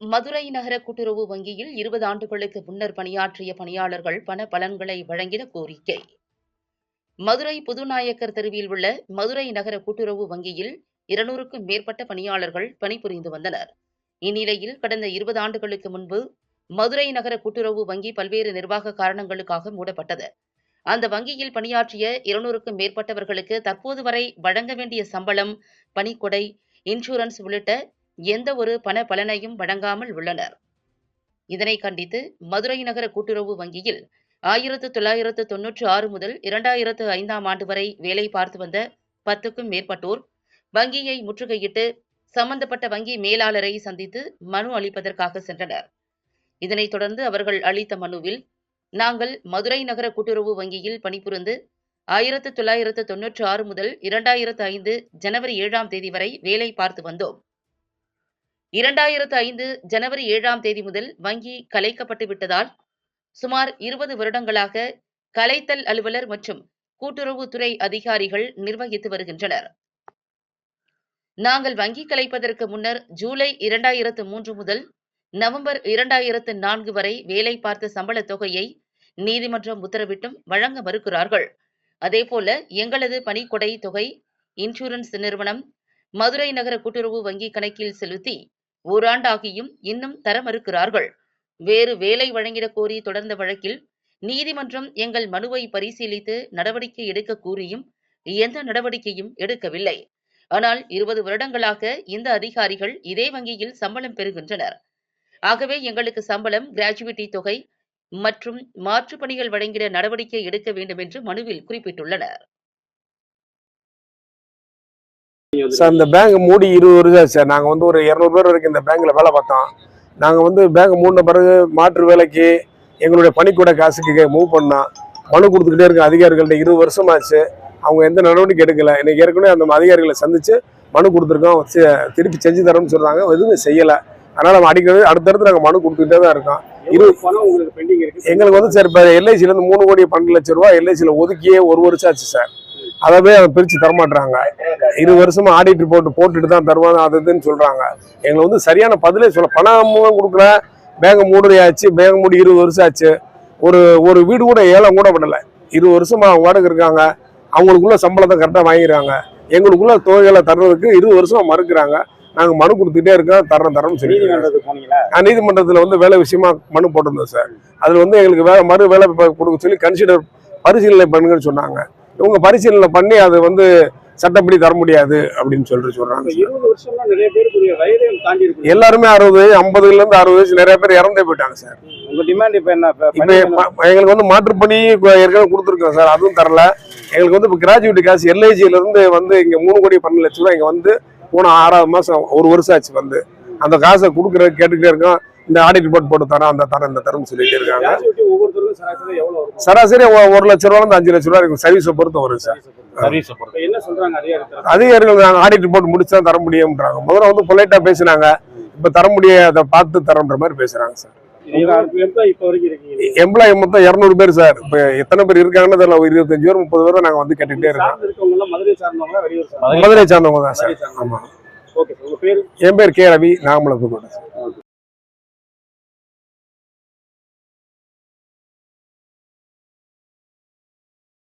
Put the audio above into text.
மதுரை நகர கூட்டுறவு வங்கியில் இருபது ஆண்டுகளுக்கு முன்னர் பணியாற்றிய பணியாளர்கள் பண பலன்களை வழங்கிட கோரிக்கை. மதுரை புதுநாயக்கர் தெருவில் உள்ள மதுரை நகர கூட்டுறவு வங்கியில் இருநூறுக்கும் மேற்பட்ட பணியாளர்கள் பணிபுரிந்து வந்தனர். இந்நிலையில் கடந்த இருபது ஆண்டுகளுக்கு முன்பு மதுரை நகர கூட்டுறவு வங்கி பல்வேறு நிர்வாக காரணங்களுக்காக மூடப்பட்டது. அந்த வங்கியில் பணியாற்றிய இருநூறுக்கும் மேற்பட்டவர்களுக்கு தற்போது வரை வழங்க வேண்டிய சம்பளம் பணிக்கொடை இன்சூரன்ஸ் உள்ளிட்ட எந்த ஒரு பண பலனையும் வழங்காமல் உள்ளனர். இதனை கண்டித்து மதுரை நகர கூட்டுறவு வங்கியில் ஆயிரத்து தொள்ளாயிரத்து தொன்னூற்று ஆறு முதல் இரண்டாயிரத்து ஐந்தாம் ஆண்டு வரை வேலை பார்த்து வந்த பத்துக்கும் மேற்பட்டோர் வங்கியை முற்றுகையிட்டு சம்பந்தப்பட்ட வங்கி மேலாளரை சந்தித்து மனு அளிப்பதற்காக சென்றனர். இதனைத் தொடர்ந்து அவர்கள் அளித்த மனுவில் நாங்கள் மதுரை நகர கூட்டுறவு வங்கியில் பணிபுரிந்து ஆயிரத்து தொள்ளாயிரத்து தொன்னூற்று ஆறு முதல் இரண்டாயிரத்து ஐந்து ஜனவரி ஏழாம் தேதி வரை வேலை பார்த்து வந்தோம். இரண்டாயிரத்து ஐந்து ஜனவரி ஏழாம் தேதி முதல் வங்கி கலைக்கப்பட்டு விட்டதால் சுமார் இருபது வருடங்களாக கலைத்தல் அலுவலர் மற்றும் கூட்டுறவுத்துறை அதிகாரிகள் நிர்வகித்து வருகின்றனர். நாங்கள் வங்கி கலைப்பதற்கு முன்னர் ஜூலை இரண்டாயிரத்து மூன்று முதல் நவம்பர் இரண்டாயிரத்து நான்கு வரை வேலை பார்த்த சம்பள தொகையை நீதிமன்றம் உத்தரவிட்டும் வழங்க மறுக்கிறார்கள். அதேபோல எங்களது பணிக்கொடை தொகை இன்சூரன்ஸ் நிறுவனம் மதுரை நகர கூட்டுறவு வங்கி கணக்கில் செலுத்தி ஓராண்டாகியும் இன்னும் தர மறுக்கிறார்கள் வேறு வேலை வழங்கிடக் கோரி தொடர்ந்த வழக்கில் நீதிமன்றம் எங்கள் மனுவை பரிசீலித்து நடவடிக்கை எடுக்க கூறியும் எந்த நடவடிக்கையும் எடுக்கவில்லை. ஆனால் இருபது வருடங்களாக இந்த அதிகாரிகள் இதே வங்கியில் சம்பளம் பெறுகின்றனர். ஆகவே எங்களுக்கு சம்பளம் கிராஜுவிட்டி தொகை மற்றும் மாற்றுப் பணிகள் வழங்கிட நடவடிக்கை எடுக்க வேண்டும் என்று மனுவில் குறிப்பிட்டுள்ளனர். சார் இந்த பேங்க் மூடி இருபது வருஷம் ஆச்சு சார். நாங்கள் வந்து ஒரு இரநூறு பேர் வரைக்கும் இந்த பேங்க்கில் வேலை பார்த்தோம். நாங்கள் வந்து பேங்க் மூடின பிறகு மாற்று வேலைக்கு எங்களுடைய பணிக்கூட காசுக்கு மூவ் பண்ணோம். மனு கொடுத்துக்கிட்டே இருக்கோம் அதிகாரிகள்ட்ட இருபது வருஷமாச்சு. அவங்க எந்த நடவடிக்கை எடுக்கல. இன்னைக்கு ஏற்கனவே அந்த அதிகாரிகளை சந்திச்சு மனு கொடுத்துருக்கோம். திருப்பி செஞ்சு தரோம்னு சொல்றாங்க. எதுவும் செய்யலை. அதனால நம்ம அடிக்கடி அடுத்தடுத்து நாங்கள் மனு கொடுத்துக்கிட்டே தான் இருக்கோம். இருபது இருக்கு? எங்களுக்கு வந்து சார் இப்போ எல்ஐசில இருந்து மூணு கோடி பன்னெண்டு லட்சம் ரூபா எல்ஐசியில் ஒதுக்கியே ஒரு வருஷம் ஆச்சு சார். அதவே அதை பிரிச்சு தரமாட்டாங்க இரு வருஷமா ஆடிட் ரிப்போர்ட் போட்டுட்டு தான் தருவாங்க அது இதுன்னு சொல்றாங்க. எங்களுக்கு வந்து சரியான பதிலே சொல்ல பணமும் கொடுக்குற பேங்க் மூடுறையாச்சு பேங்க் மூடி இருபது வருஷம் ஆச்சு. ஒரு ஒரு வீடு கூட ஏலம் கூட விடல. இருபது வருஷமா அவங்க வாடகை இருக்காங்க. அவங்களுக்குள்ள சம்பளத்தை கரெக்டாக வாங்கிடுறாங்க எங்களுக்குள்ள தொகைகளை தர்றதுக்கு இருபது வருஷமா மறுக்கிறாங்க. நாங்க மனு கொடுத்துட்டே இருக்கோம் தரோம் தரோம்னு சொல்லி நீதிமன்றத்தில் வந்து வேலை விஷயமா மனு போட்டிருந்தோம் சார். அதில் வந்து எங்களுக்கு வேலை மறு வேலை கொடுக்க சொல்லி கன்சிடர் பரிசீலனை பண்ணுங்கன்னு சொன்னாங்க. இவங்க பரிசீலனை பண்ணி அது வந்து சட்டப்படி தர முடியாது அப்படின்னு சொல்லிட்டு சொல்றாங்க எல்லாருமே அறுபது ஐம்பதுல இருந்து அறுபது வயசு நிறைய பேர் இறந்தே போயிட்டாங்க சார். உங்க டிமாண்ட் இப்ப என்ன? பணி எங்களுக்கு வந்து மாற்றுப்பணி இப்ப ஏற்கனவே கொடுத்துருக்கோம் சார் அதுவும் தரல. எங்களுக்கு வந்து இப்போ கிராஜுவேட் காசு எல்ஐஜில இருந்து வந்து இங்க மூணு கோடி பன்னெண்டு லட்சம் ரூபாய் இங்க வந்து போன ஆறாவது மாசம் ஒரு வருஷம் ஆச்சு வந்து. அந்த காசை கொடுக்குற கேட்டுக்கிட்டே இருக்கோம். இந்த ஆடிட் ரிப்போர்ட் போட்டு தரோம் அந்த தரம் இந்த தரம் சொல்லிட்டே இருக்காங்க. சராசரி ஒரு லட்ச இருந்து அஞ்சு லட்ச ரூபாய் இருக்கும் சர்வீஸை பொறுத்து வரும் சார். சர்வீஸ் இப்ப என்ன சொல்றாங்க அதிகாரி அதிகாரிகள் நாங்கள் ஆடிட் ரிப்போர்ட் முடிச்சு தான் தர முடியும்ன்றாங்க. முதல்ல வந்து பொலைட்டா பேசுனாங்க. இப்போ தர முடியாத பார்த்து தரன்ற மாதிரி பேசுறாங்க சார். எம்ப்ளாய் மொத்தம் இரநூறு பேர் சார். இப்போ எத்தனை பேர் இருக்காங்கன்னு தெரியல. ஒரு இருபத்தஞ்சு பேர் முப்பது பேர் நாங்கள் வந்து கேட்டுக்கிட்டே இருக்கோம். சார்ந்து இருக்கவங்க எல்லாம் மதுரை சார்ந்தவங்க தான் சார். ஆமா. என் பேர் கே ரவி நாகமலை புதுக்கோட்டை சார்.